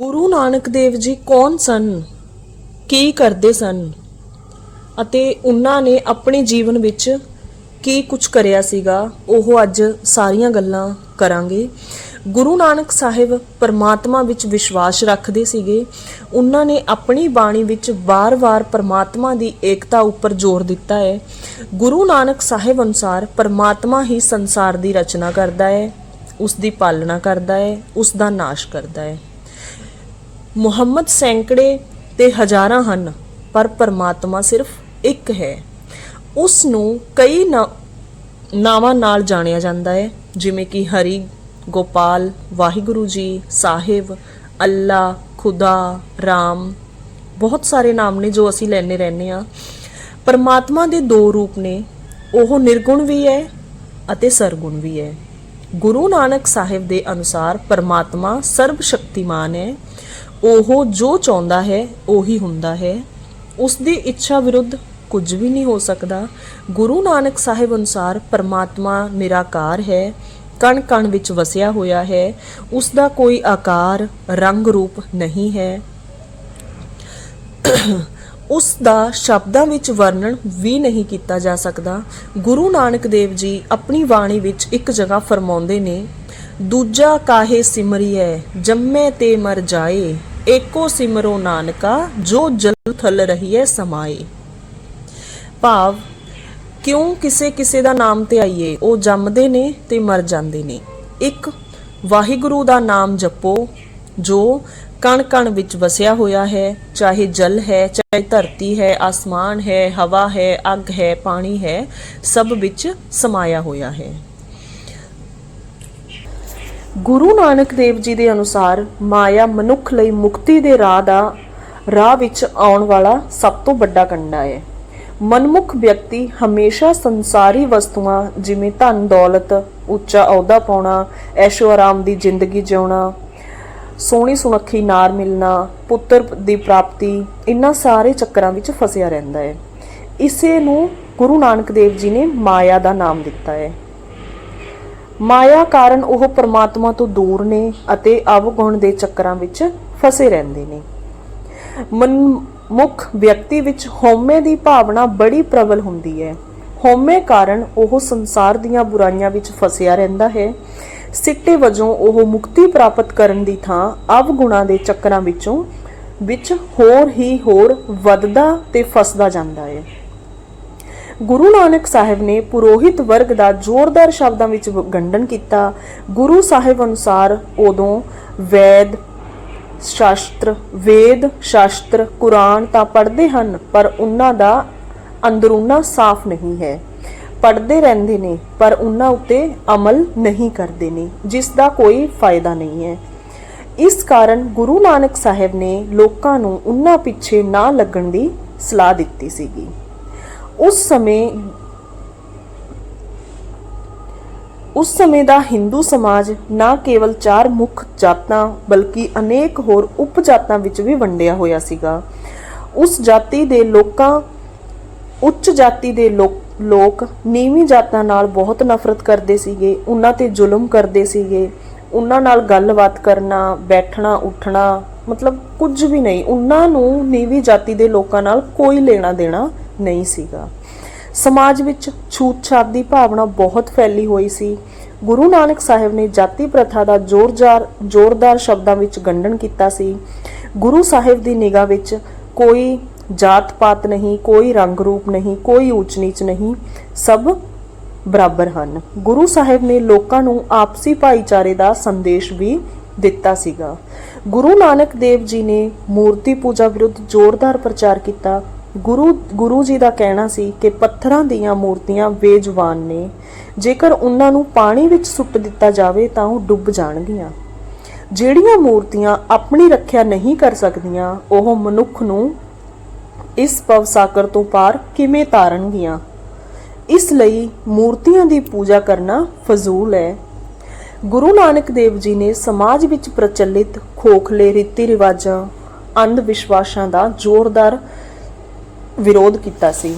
ਗੁਰੂ ਨਾਨਕ ਦੇਵ ਜੀ ਕੌਣ ਸਨ? ਕੀ ਕਰਦੇ ਸਨ? ਅਤੇ ਉਹਨਾਂ ਨੇ ਆਪਣੇ ਜੀਵਨ ਵਿੱਚ ਕੀ ਕੁਝ ਕਰਿਆ ਸੀਗਾ? ਉਹ ਅੱਜ ਸਾਰੀਆਂ ਗੱਲਾਂ ਕਰਾਂਗੇ। ਗੁਰੂ ਨਾਨਕ ਸਾਹਿਬ ਪਰਮਾਤਮਾ ਵਿੱਚ ਵਿਸ਼ਵਾਸ ਰੱਖਦੇ ਸੀਗੇ। ਉਹਨਾਂ ਨੇ ਆਪਣੀ ਬਾਣੀ ਵਿੱਚ ਵਾਰ-ਵਾਰ ਪਰਮਾਤਮਾ ਦੀ ਏਕਤਾ ਉੱਪਰ ਜ਼ੋਰ ਦਿੱਤਾ ਹੈ। ਗੁਰੂ ਨਾਨਕ ਸਾਹਿਬ ਅਨੁਸਾਰ ਪਰਮਾਤਮਾ ਹੀ ਸੰਸਾਰ ਦੀ ਰਚਨਾ ਕਰਦਾ ਹੈ ਉਸ ਦੀ ਪਾਲਣਾ ਕਰਦਾ ਹੈ ਉਸ ਦਾ ਨਾਸ਼ ਕਰਦਾ ਹੈ। ਮੁਹੰਮਦ ਸੈਂਕੜੇ ਤੇ ਹਜ਼ਾਰਾਂ ਹਨ, ਪਰ ਪਰਮਾਤਮਾ ਸਿਰਫ ਇੱਕ ਹੈ। ਉਸ ਨੂੰ ਕਈ ਨਾਵਾਂ ਨਾਲ ਜਾਣਿਆ ਜਾਂਦਾ ਹੈ, ਜਿਵੇਂ ਕਿ ਹਰੀ, ਗੋਪਾਲ, ਵਾਹਿਗੁਰੂ ਜੀ, ਸਾਹਿਬ, ਅੱਲਾ, ਖੁਦਾ, ਰਾਮ, ਬਹੁਤ ਸਾਰੇ ਨਾਮ ਨੇ ਜੋ ਅਸੀਂ ਲੈਣੇ ਰਹਿੰਦੇ ਆ ਪਰਮਾਤਮਾ ਦੇ ਦੋ ਰੂਪ ਨੇ, ਉਹ ਨਿਰਗੁਣ ਵੀ ਹੈ ਅਤੇ ਸਰਗੁਣ ਵੀ ਹੈ। ਗੁਰੂ ਨਾਨਕ ਸਾਹਿਬ ਦੇ ਅਨੁਸਾਰ ਪਰਮਾਤਮਾ ਸਰਬ ਸ਼ਕਤੀਮਾਨ ਹੈ। ਉਹ ਜੋ ਚਾਹੁੰਦਾ ਹੈ, ਉਹੀ ਹੁੰਦਾ ਹੈ। ਉਸ ਦੀ ਇੱਛਾ ਵਿਰੁੱਧ ਕੁਝ ਵੀ ਨਹੀਂ ਹੋ ਸਕਦਾ। ਗੁਰੂ ਨਾਨਕ ਸਾਹਿਬ ਅਨੁਸਾਰ ਪਰਮਾਤਮਾ ਨਿਰਾਕਾਰ ਹੈ ਕਣ ਕਣ ਵਿੱਚ ਵਸਿਆ ਹੋਇਆ ਹੈ। ਉਸ ਦਾ ਕੋਈ ਆਕਾਰ ਰੰਗ ਰੂਪ ਨਹੀਂ ਹੈ। ਉਸ ਦਾ ਸ਼ਬਦਾਂ ਵਿੱਚ ਵਰਣਨ ਵੀ ਨਹੀਂ ਕੀਤਾ ਜਾ ਸਕਦਾ। ਗੁਰੂ ਨਾਨਕ ਦੇਵ ਜੀ ਆਪਣੀ ਬਾਣੀ ਵਿੱਚ ਇੱਕ ਜਗ੍ਹਾ ਫਰਮਾਉਂਦੇ ਨੇ, ਦੂਜਾ ਕਾਹੇ ਸਿਮਰਿਐ, ਜੰਮੇ ਤੇ ਮਰ ਜਾਏ ਏਕੋ ਸਿਮਰੋ ਨਾਨਕਾ, ਜੋ ਜਲ ਥਲ ਰਹੀਐ ਸਮਾਏ। ਭਾਵ, ਕਿਉਂ ਕਿਸੇ ਕਿਸੇ ਦਾ ਨਾਮ ਤੇ ਆਈਏ, ਉਹ ਜੰਮਦੇ ਨੇ ਤੇ ਮਰ ਜਾਂਦੇ ਨੇ। ਇੱਕ, ਵਾਹਿਗੁਰੂ ਦਾ ਨਾਮ ਜਪੋ, ਜੋ ਕਣ ਕਣ ਵਿੱਚ ਵਸਿਆ ਹੋਇਆ ਹੈ, ਚਾਹੇ ਜਲ ਹੈ, ਚਾਹੇ ਧਰਤੀ ਹੈ, ਆਸਮਾਨ ਹੈ, ਹਵਾ ਹੈ, ਅੱਗ ਹੈ, ਪਾਣੀ ਹੈ, ਸਭ ਵਿੱਚ ਸਮਾਇਆ ਹੋਇਆ ਹੈ। ਗੁਰੂ ਨਾਨਕ ਦੇਵ ਜੀ ਦੇ ਅਨੁਸਾਰ ਮਾਇਆ ਮਨੁੱਖ ਲਈ ਮੁਕਤੀ ਦੇ ਰਾਹ ਦਾ, ਰਾਹ ਵਿੱਚ ਆਉਣ ਵਾਲਾ ਸਭ ਤੋਂ ਵੱਡਾ ਕੰਡਾ ਹੈ। ਮਨਮੁਖ ਵਿਅਕਤੀ ਹਮੇਸ਼ਾ ਸੰਸਾਰੀ ਵਸਤੂਆਂ, ਜਿਵੇਂ ਧਨ, ਦੌਲਤ, ਉੱਚਾ ਅਹੁਦਾ ਪਾਉਣਾ, ਐਸ਼ੋ ਆਰਾਮ ਦੀ ਜ਼ਿੰਦਗੀ ਜਿਉਣਾ, ਸੋਹਣੀ ਸੁਨੱਖੀ ਨਾਰ ਮਿਲਣਾ, ਪੁੱਤਰ ਦੀ ਪ੍ਰਾਪਤੀ, ਇਨ੍ਹਾਂ ਸਾਰੇ ਚੱਕਰਾਂ ਵਿੱਚ ਫਸਿਆ ਰਹਿੰਦਾ ਹੈ। ਇਸੇ ਨੂੰ ਗੁਰੂ ਨਾਨਕ ਦੇਵ ਜੀ ਨੇ ਮਾਇਆ ਦਾ ਨਾਮ ਦਿੱਤਾ ਹੈ। ਮਾਇਆ ਕਾਰਨ ਉਹ ਪਰਮਾਤਮਾ ਤੋਂ ਦੂਰ ਨੇ ਅਤੇ ਅਵਗੁਣ ਦੇ ਚੱਕਰਾਂ ਵਿੱਚ ਫਸੇ ਰਹਿੰਦੇ ਨੇ। ਮਨਮੁਖ ਵਿਅਕਤੀ ਵਿੱਚ ਹਉਮੈ ਦੀ ਭਾਵਨਾ ਬੜੀ ਪ੍ਰਬਲ ਹੁੰਦੀ ਹੈ। ਹਉਮੈ ਕਾਰਨ ਉਹ ਸੰਸਾਰ ਦੀਆਂ ਬੁਰਾਈਆਂ ਵਿੱਚ ਫਸਿਆ ਰਹਿੰਦਾ ਹੈ। ਸਿੱਟੇ ਵਜੋਂ ਉਹ ਮੁਕਤੀ ਪ੍ਰਾਪਤ ਕਰਨ ਦੀ ਥਾਂ ਅਵਗੁਣਾਂ ਦੇ ਚੱਕਰਾਂ ਵਿੱਚੋਂ ਵਿੱਚ ਹੋਰ ਹੀ ਹੋਰ ਵੱਧਦਾ ਤੇ ਫਸਦਾ ਜਾਂਦਾ ਹੈ। ਗੁਰੂ ਨਾਨਕ ਸਾਹਿਬ ਨੇ ਪੁਰੋਹਿਤ ਵਰਗ ਦਾ ਜ਼ੋਰਦਾਰ ਸ਼ਬਦਾਂ ਵਿੱਚ ਗੰਡਨ ਕੀਤਾ। ਗੁਰੂ ਸਾਹਿਬ ਅਨੁਸਾਰ ਉਦੋਂ ਵੈਦ, ਸ਼ਾਸਤਰ, ਵੇਦ, ਸ਼ਾਸਤਰ, ਕੁਰਾਨ ਤਾਂ ਪੜ੍ਹਦੇ ਹਨ, ਪਰ ਉਹਨਾਂ ਦਾ ਅੰਦਰੂਨਾ ਸਾਫ਼ ਨਹੀਂ ਹੈ। ਪੜ੍ਹਦੇ ਰਹਿੰਦੇ ਨੇ, ਪਰ ਉਹਨਾਂ ਉੱਤੇ ਅਮਲ ਨਹੀਂ ਕਰਦੇ ਨੇ, ਜਿਸ ਦਾ ਕੋਈ ਫਾਇਦਾ ਨਹੀਂ ਹੈ। ਇਸ ਕਾਰਨ ਗੁਰੂ ਨਾਨਕ ਸਾਹਿਬ ਨੇ ਲੋਕਾਂ ਨੂੰ ਉਹਨਾਂ ਪਿੱਛੇ ਨਾ ਲੱਗਣ ਦੀ ਸਲਾਹ ਦਿੱਤੀ ਸੀਗੀ। ਉਸ ਸਮੇਂ ਉਸ ਸਮੇਂ ਦਾ ਹਿੰਦੂ ਸਮਾਜ ਨਾ ਕੇਵਲ ਚਾਰ ਮੁੱਖ ਜਾਤਾਂ ਬਲਕਿ ਅਨੇਕ ਹੋਰ ਉਪ ਜਾਤਾਂ ਵਿੱਚ ਵੀ ਵੰਡਿਆ ਹੋਇਆ ਸੀਗਾ। ਉਸ ਜਾਤੀ ਦੇ ਲੋਕਾਂ, ਉੱਚ ਜਾਤੀ ਦੇ ਲੋਕ ਲੋਕ ਨੀਵੀਂ ਜਾਤਾਂ ਨਾਲ ਬਹੁਤ ਨਫ਼ਰਤ ਕਰਦੇ ਸੀਗੇ, ਉਹਨਾਂ ਤੇ ਜ਼ੁਲਮ ਕਰਦੇ ਸੀਗੇ। ਉਹਨਾਂ ਨਾਲ ਗੱਲਬਾਤ ਕਰਨਾ, ਬੈਠਣਾ, ਉੱਠਣਾ, ਮਤਲਬ ਕੁਝ ਵੀ ਨਹੀਂ। ਉਹਨਾਂ ਨੂੰ ਨੀਵੀਂ ਜਾਤੀ ਦੇ ਲੋਕਾਂ ਨਾਲ ਕੋਈ ਲੈਣਾ ਦੇਣਾ ਨਹੀਂ ਸੀਗਾ। ਸਮਾਜ ਵਿੱਚ ਛੂਤ-ਛਾਤ ਦੀ ਭਾਵਨਾ ਬਹੁਤ ਫੈਲੀ ਹੋਈ ਸੀ। ਗੁਰੂ ਨਾਨਕ ਸਾਹਿਬ ਨੇ ਜਾਤੀ ਪ੍ਰਥਾ ਦਾ ਜ਼ੋਰਦਾਰ ਜ਼ੋਰਦਾਰ ਸ਼ਬਦਾਂ ਵਿੱਚ ਗੰਡਨ ਕੀਤਾ ਸੀ। ਗੁਰੂ ਸਾਹਿਬ ਦੀ ਨਿਗਾਹ ਵਿੱਚ ਕੋਈ ਜਾਤ ਪਾਤ ਨਹੀਂ, ਕੋਈ ਰੰਗ ਰੂਪ ਨਹੀਂ, ਕੋਈ ਊਚ ਨੀਚ ਨਹੀਂ, ਸਭ ਬਰਾਬਰ ਹਨ। ਗੁਰੂ ਸਾਹਿਬ ਨੇ ਲੋਕਾਂ ਨੂੰ ਆਪਸੀ ਭਾਈਚਾਰੇ ਦਾ ਸੰਦੇਸ਼ ਵੀ ਦਿੱਤਾ ਸੀਗਾ। ਗੁਰੂ ਨਾਨਕ ਦੇਵ ਜੀ ਨੇ ਮੂਰਤੀ ਪੂਜਾ ਵਿਰੁੱਧ ਜ਼ੋਰਦਾਰ ਪ੍ਰਚਾਰ ਕੀਤਾ। ਗੁਰੂ ਗੁਰੂ ਜੀ ਦਾ ਕਹਿਣਾ ਸੀ ਕਿ ਪੱਥਰਾਂ ਦੀਆਂ ਮੂਰਤੀਆਂ ਬੇਜਵਾਨ ਨੇ। ਜੇਕਰ ਉਹਨਾਂ ਨੂੰ ਪਾਣੀ ਵਿੱਚ ਸੁੱਟ ਦਿੱਤਾ ਜਾਵੇ ਤਾਂ ਉਹ ਡੁੱਬ ਜਾਣਗੀਆਂ। ਜਿਹੜੀਆਂ ਮੂਰਤੀਆਂ ਆਪਣੀ ਰੱਖਿਆ ਨਹੀਂ ਕਰ ਸਕਦੀਆਂ, ਉਹ ਮਨੁੱਖ ਨੂੰ ਇਸ ਭਵਸਾਗਰ ਤੋਂ ਪਾਰ ਕਿਵੇਂ ਤਾਰਨਗੀਆਂ? ਇਸ ਲਈ ਮੂਰਤੀਆਂ ਦੀ ਪੂਜਾ ਕਰਨਾ ਫਜ਼ੂਲ ਹੈ। ਗੁਰੂ ਨਾਨਕ ਦੇਵ ਜੀ ਨੇ ਸਮਾਜ ਵਿੱਚ ਪ੍ਰਚਲਿਤ ਖੋਖਲੇ ਰੀਤੀ ਰਿਵਾਜਾਂ ਅੰਧ ਵਿਸ਼ਵਾਸਾਂ ਦਾ ਜ਼ੋਰਦਾਰ ਵਿਰੋਧ ਕੀਤਾ ਸੀ।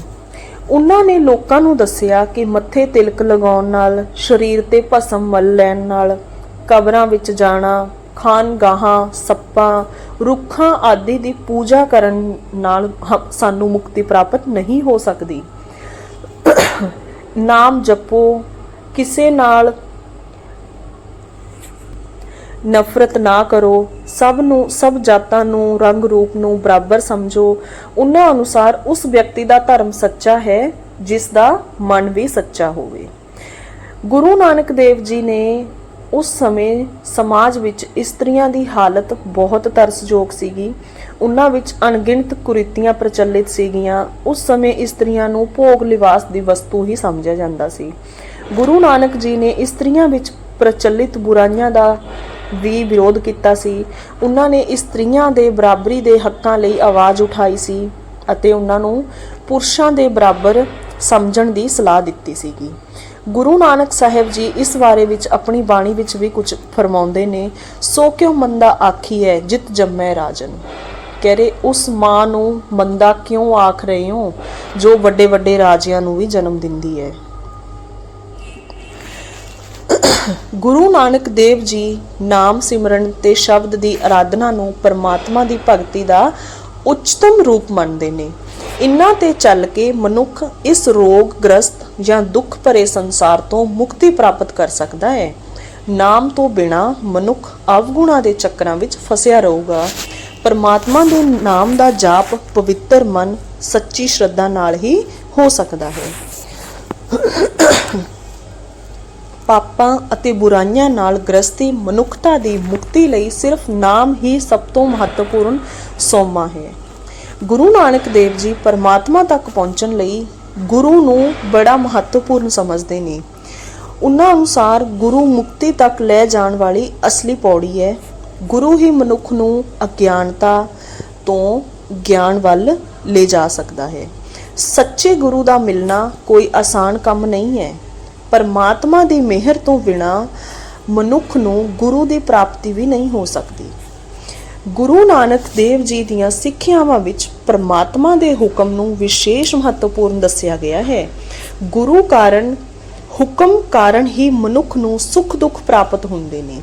ਉਹਨਾਂ ਨੇ ਲੋਕਾਂ ਨੂੰ ਦੱਸਿਆ ਕਿ ਮੱਥੇ ਤਿਲਕ ਲਗਾਉਣ ਨਾਲ, ਸਰੀਰ ਤੇ ਭਸਮ ਮਲ ਲੈਣ ਨਾਲ, ਕਬਰਾਂ ਵਿੱਚ ਜਾਣਾ, ਖਾਨਗਾਹਾਂ, ਸੱਪਾਂ, ਰੁੱਖਾਂ ਆਦਿ ਦੀ ਪੂਜਾ ਕਰਨ ਨਾਲ ਸਾਨੂੰ ਮੁਕਤੀ ਪ੍ਰਾਪਤ ਨਹੀਂ ਹੋ ਸਕਦੀ। ਨਾਮ ਜਪੋ, ਕਿਸੇ ਨਾਲ ਨਫ਼ਰਤ ਨਾ ਕਰੋ ਸਭ ਨੂੰ, ਸਭ ਜਾਤਾਂ ਨੂੰ, ਰੰਗ ਰੂਪ ਨੂੰ ਬਰਾਬਰ ਸਮਝੋ। ਉਹਨਾਂ ਅਨੁਸਾਰ ਉਸ ਵਿਅਕਤੀ ਦਾ ਧਰਮ ਸੱਚਾ ਹੈ, ਜਿਸ ਦਾ ਮਨ ਵੀ ਸੱਚਾ ਹੋਵੇ। ਗੁਰੂ ਨਾਨਕ ਦੇਵ ਜੀ ਨੇ ਉਸ ਸਮੇਂ ਸਮਾਜ ਵਿੱਚ ਇਸਤਰੀਆਂ ਦੀ ਹਾਲਤ ਬਹੁਤ ਤਰਸਯੋਗ ਸੀਗੀ। ਉਹਨਾਂ ਵਿੱਚ ਅਣਗਿਣਤ ਕੁਰੀਤੀਆਂ ਪ੍ਰਚਲਿਤ ਸੀਗੀਆਂ। ਉਸ ਸਮੇਂ ਇਸਤਰੀਆਂ ਨੂੰ ਭੋਗ ਲਿਵਾਸ ਦੀ ਵਸਤੂ ਹੀ ਸਮਝਿਆ ਜਾਂਦਾ ਸੀ। ਗੁਰੂ ਨਾਨਕ ਜੀ ਨੇ ਇਸਤਰੀਆਂ ਵਿੱਚ ਪ੍ਰਚਲਿਤ ਬੁਰਾਈਆਂ ਦਾ ਵੀ ਵਿਰੋਧ ਕੀਤਾ ਸੀ। ਉਹਨਾਂ ਨੇ ਇਸਤਰੀਆਂ ਦੇ ਬਰਾਬਰੀ ਦੇ ਹੱਕਾਂ ਲਈ ਆਵਾਜ਼ ਉਠਾਈ ਸੀ ਅਤੇ ਉਹਨਾਂ ਨੂੰ ਪੁਰਸ਼ਾਂ ਦੇ ਬਰਾਬਰ ਸਮਝਣ ਦੀ ਸਲਾਹ ਦਿੱਤੀ ਸੀਗੀ। ਗੁਰੂ ਨਾਨਕ ਸਾਹਿਬ ਜੀ ਇਸ ਬਾਰੇ ਵਿੱਚ ਆਪਣੀ ਬਾਣੀ ਵਿੱਚ ਵੀ ਕੁਝ ਫਰਮਾਉਂਦੇ ਨੇ, ਸੋ ਕਿਉ ਮੰਦਾ ਆਖੀ ਹੈ ਜਿਤ ਜੰਮੈ ਰਾਜਨ? ਕਹਿ ਰਹੇ, ਉਸ ਮਾਂ ਨੂੰ ਮੰਦਾ ਕਿਉਂ ਆਖ ਰਹੇ ਹੋ ਜੋ ਵੱਡੇ ਵੱਡੇ ਰਾਜਿਆਂ ਨੂੰ ਵੀ ਜਨਮ ਦਿੰਦੀ ਹੈ ਗੁਰੂ ਨਾਨਕ ਦੇਵ ਜੀ ਨਾਮ ਸਿਮਰਨ ਤੇ ਸ਼ਬਦ ਦੀ ਆਰਾਧਨਾ ਨੂੰ ਪਰਮਾਤਮਾ ਦੀ ਭਗਤੀ ਦਾ ਉੱਚਤਮ ਰੂਪ ਮੰਨਦੇ ਨੇ। ਇਨ੍ਹਾਂ ਤੇ ਚੱਲ ਕੇ ਮਨੁੱਖ ਇਸ ਰੋਗ ਗ੍ਰਸਤ ਜਾਂ ਦੁੱਖ ਭਰੇ ਸੰਸਾਰ ਤੋਂ ਮੁਕਤੀ ਪ੍ਰਾਪਤ ਕਰ ਸਕਦਾ ਹੈ। ਨਾਮ ਤੋਂ ਬਿਨਾ ਮਨੁੱਖ ਅਵਗੁਣਾ ਦੇ ਚੱਕਰਾਂ ਵਿੱਚ ਫਸਿਆ ਰਹੂਗਾ। ਪਰਮਾਤਮਾ ਦੇ ਨਾਮ ਦਾ ਜਾਪ ਪਵਿੱਤਰ ਮਨ, ਸੱਚੀ ਸ਼ਰਧਾ ਨਾਲ ਹੀ ਹੋ ਸਕਦਾ ਹੈ। ਪਾਪਾਂ ਅਤੇ ਬੁਰਾਈਆਂ ਨਾਲ ਗ੍ਰਸਤੀ ਮਨੁੱਖਤਾ ਦੀ ਮੁਕਤੀ ਲਈ ਸਿਰਫ ਨਾਮ ਹੀ ਸਭ ਤੋਂ ਮਹੱਤਵਪੂਰਨ ਸੋਮਾ ਹੈ। ਗੁਰੂ ਨਾਨਕ ਦੇਵ ਜੀ ਪਰਮਾਤਮਾ ਤੱਕ ਪਹੁੰਚਣ ਲਈ ਗੁਰੂ ਨੂੰ ਬੜਾ ਮਹੱਤਵਪੂਰਨ ਸਮਝਦੇ ਨੇ। ਉਹਨਾਂ ਅਨੁਸਾਰ ਗੁਰੂ ਮੁਕਤੀ ਤੱਕ ਲੈ ਜਾਣ ਵਾਲੀ ਅਸਲੀ ਪੌੜੀ ਹੈ। ਗੁਰੂ ਹੀ ਮਨੁੱਖ ਨੂੰ ਅਗਿਆਨਤਾ ਤੋਂ ਗਿਆਨ ਵੱਲ ਲੈ ਜਾ ਸਕਦਾ ਹੈ। ਸੱਚੇ ਗੁਰੂ ਦਾ ਮਿਲਣਾ ਕੋਈ ਆਸਾਨ ਕੰਮ ਨਹੀਂ ਹੈ। ਪਰਮਾਤਮਾ ਦੀ ਮਿਹਰ ਤੋਂ ਬਿਨਾ ਮਨੁੱਖ ਨੂੰ ਗੁਰੂ ਦੀ ਪ੍ਰਾਪਤੀ ਵੀ ਨਹੀਂ ਹੋ ਸਕਦੀ। ਗੁਰੂ ਨਾਨਕ ਦੇਵ ਜੀ ਦੀਆਂ ਸਿੱਖਿਆਵਾਂ ਵਿੱਚ ਪਰਮਾਤਮਾ ਦੇ ਹੁਕਮ ਨੂੰ ਵਿਸ਼ੇਸ਼ ਮਹੱਤਵਪੂਰਨ ਦੱਸਿਆ ਗਿਆ ਹੈ। ਗੁਰੂ ਕਾਰਨ, ਹੁਕਮ ਕਾਰਨ ਹੀ ਮਨੁੱਖ ਨੂੰ ਸੁੱਖ ਦੁੱਖ ਪ੍ਰਾਪਤ ਹੁੰਦੇ ਨੇ।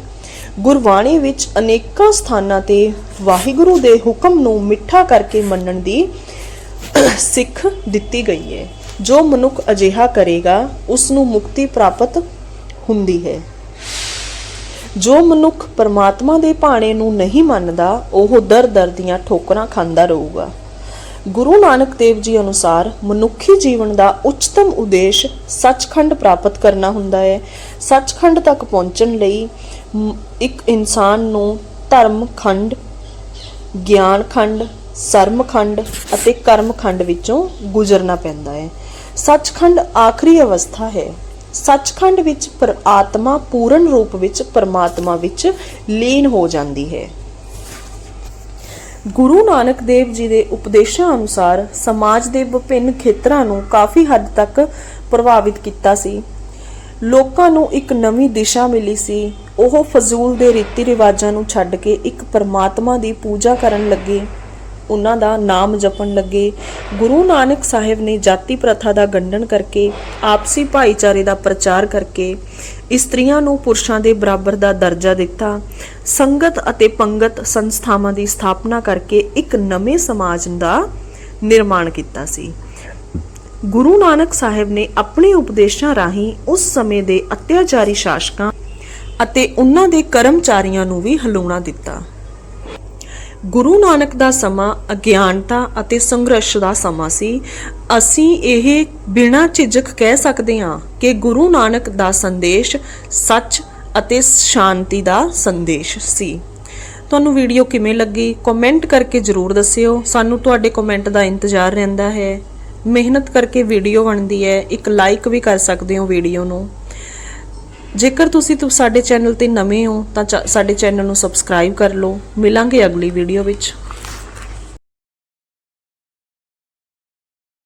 ਗੁਰਬਾਣੀ ਵਿੱਚ ਅਨੇਕਾਂ ਸਥਾਨਾਂ ਤੇ ਵਾਹਿਗੁਰੂ ਦੇ ਹੁਕਮ ਨੂੰ ਮਿੱਠਾ ਕਰਕੇ ਮੰਨਣ ਦੀ ਸਿੱਖ ਦਿੱਤੀ ਗਈ ਹੈ। ਜੋ ਮਨੁੱਖ ਅਜਿਹਾ ਕਰੇਗਾ ਉਸ ਨੂੰ ਮੁਕਤੀ ਪ੍ਰਾਪਤ ਹੁੰਦੀ ਹੈ। ਜੋ ਮਨੁੱਖ ਪਰਮਾਤਮਾ ਦੇ ਭਾਣੇ ਨੂੰ ਨਹੀਂ ਮੰਨਦਾ, ਉਹ ਦਰ-ਦਰ ਦੀਆਂ ਠੋਕਰਾਂ ਖਾਂਦਾ ਰਹੂਗਾ। ਗੁਰੂ ਨਾਨਕ ਦੇਵ ਜੀ ਅਨੁਸਾਰ ਮਨੁੱਖੀ ਜੀਵਨ ਦਾ ਉੱਚਤਮ ਉਦੇਸ਼ ਸੱਚਖੰਡ ਪ੍ਰਾਪਤ ਕਰਨਾ ਹੁੰਦਾ ਹੈ। ਸੱਚਖੰਡ ਤੱਕ ਪਹੁੰਚਣ ਲਈ ਇੱਕ ਇਨਸਾਨ ਨੂੰ ਧਰਮ ਖੰਡ, ਗਿਆਨ ਖੰਡ ਸਰਮਖੰਡ ਅਤੇ ਕਰਮਖੰਡ ਵਿੱਚੋਂ ਗੁਜ਼ਰਨਾ ਪੈਂਦਾ ਹੈ। ਸੱਚਖੰਡ ਆਖਰੀ ਅਵਸਥਾ ਹੈ। ਸੱਚਖੰਡ ਵਿੱਚ ਪਰ ਆਤਮਾ ਪੂਰਨ ਰੂਪ ਵਿੱਚ ਪਰਮਾਤਮਾ ਵਿੱਚ ਲੀਨ ਹੋ ਜਾਂਦੀ ਹੈ। ਗੁਰੂ ਨਾਨਕ ਦੇਵ ਜੀ ਦੇ ਉਪਦੇਸ਼ਾਂ ਅਨੁਸਾਰ ਸਮਾਜ ਦੇ ਵਿਭਿੰਨ ਖੇਤਰਾਂ ਨੂੰ ਕਾਫੀ ਹੱਦ ਤੱਕ ਪ੍ਰਭਾਵਿਤ ਕੀਤਾ ਸੀ। ਲੋਕਾਂ ਨੂੰ ਇੱਕ ਨਵੀਂ ਦਿਸ਼ਾ ਮਿਲੀ ਸੀ। ਉਹ ਫਜ਼ੂਲ ਦੇ ਰੀਤੀ ਰਿਵਾਜਾਂ ਨੂੰ ਛੱਡ ਕੇ ਇੱਕ ਪਰਮਾਤਮਾ ਦੀ ਪੂਜਾ ਕਰਨ ਲੱਗੇ। ਉਹਨਾਂ ਦਾ ਨਾਮ ਜਪਣ ਲੱਗੇ। ਗੁਰੂ ਨਾਨਕ ਸਾਹਿਬ ਨੇ ਜਾਤੀ ਪ੍ਰਥਾ ਦਾ ਗੰਡਨ ਕਰਕੇ, ਆਪਸੀ ਭਾਈਚਾਰੇ ਦਾ ਪ੍ਰਚਾਰ ਕਰਕੇ ਇਸਤਰੀਆਂ ਨੂੰ ਪੁਰਸ਼ਾਂ ਦੇ ਬਰਾਬਰ ਦਾ ਦਰਜਾ ਦਿੱਤਾ। ਸੰਗਤ ਅਤੇ ਪੰਗਤ ਸੰਸਥਾਵਾਂ ਦੀ ਸਥਾਪਨਾ ਕਰਕੇ ਇੱਕ ਨਵੇਂ ਸਮਾਜ ਦਾ ਨਿਰਮਾਣ ਕੀਤਾ ਸੀ। ਗੁਰੂ ਨਾਨਕ ਸਾਹਿਬ ਨੇ ਆਪਣੇ ਉਪਦੇਸ਼ਾਂ ਰਾਹੀਂ ਉਸ ਸਮੇਂ ਦੇ ਅਤਿਆਚਾਰੀ ਸ਼ਾਸਕਾਂ ਅਤੇ ਉਹਨਾਂ ਦੇ ਕਰਮਚਾਰੀਆਂ ਨੂੰ ਵੀ ਹਲੂਣਾ ਦਿੱਤਾ। ਗੁਰੂ ਨਾਨਕ ਦਾ ਸਮਾਂ, ਅਗਿਆਨਤਾ ਅਤੇ ਸੰਘਰਸ਼ ਦਾ ਸਮਾਂ ਸੀ। ਅਸੀਂ ਇਹ ਬਿਨਾਂ ਝਿਜਕ ਕਹਿ ਸਕਦੇ ਹਾਂ ਕਿ ਗੁਰੂ ਨਾਨਕ ਦਾ ਸੰਦੇਸ਼ ਸੱਚ ਅਤੇ ਸ਼ਾਂਤੀ ਦਾ ਸੰਦੇਸ਼ ਸੀ। ਤੁਹਾਨੂੰ ਵੀਡੀਓ ਕਿਵੇਂ ਲੱਗੀ? ਕਮੈਂਟ ਕਰਕੇ ਜਰੂਰ ਦੱਸਿਓ। ਸਾਨੂੰ ਤੁਹਾਡੇ ਕਮੈਂਟ ਦਾ ਇੰਤਜ਼ਾਰ ਰਹਿੰਦਾ ਹੈ। ਮਿਹਨਤ ਕਰਕੇ ਵੀਡੀਓ ਬਣਦੀ ਹੈ। ਇੱਕ ਲਾਈਕ ਵੀ ਕਰ ਸਕਦੇ ਹੋ ਵੀਡੀਓ ਨੂੰ। ਜੇਕਰ ਤੁਸੀਂ ਤੁ ਸਾਡੇ ਚੈਨਲ ਤੇ ਨਵੇਂ ਹੋ, ਤਾਂ ਚਾ- ਸਾਡੇ ਚੈਨਲ ਨੂੰ ਸਬਸਕ੍ਰਾਈਬ ਕਰ ਲਓ। ਮਿਲਾਂਗੇ ਅਗਲੀ ਵੀਡੀਓ ਵਿੱਚ।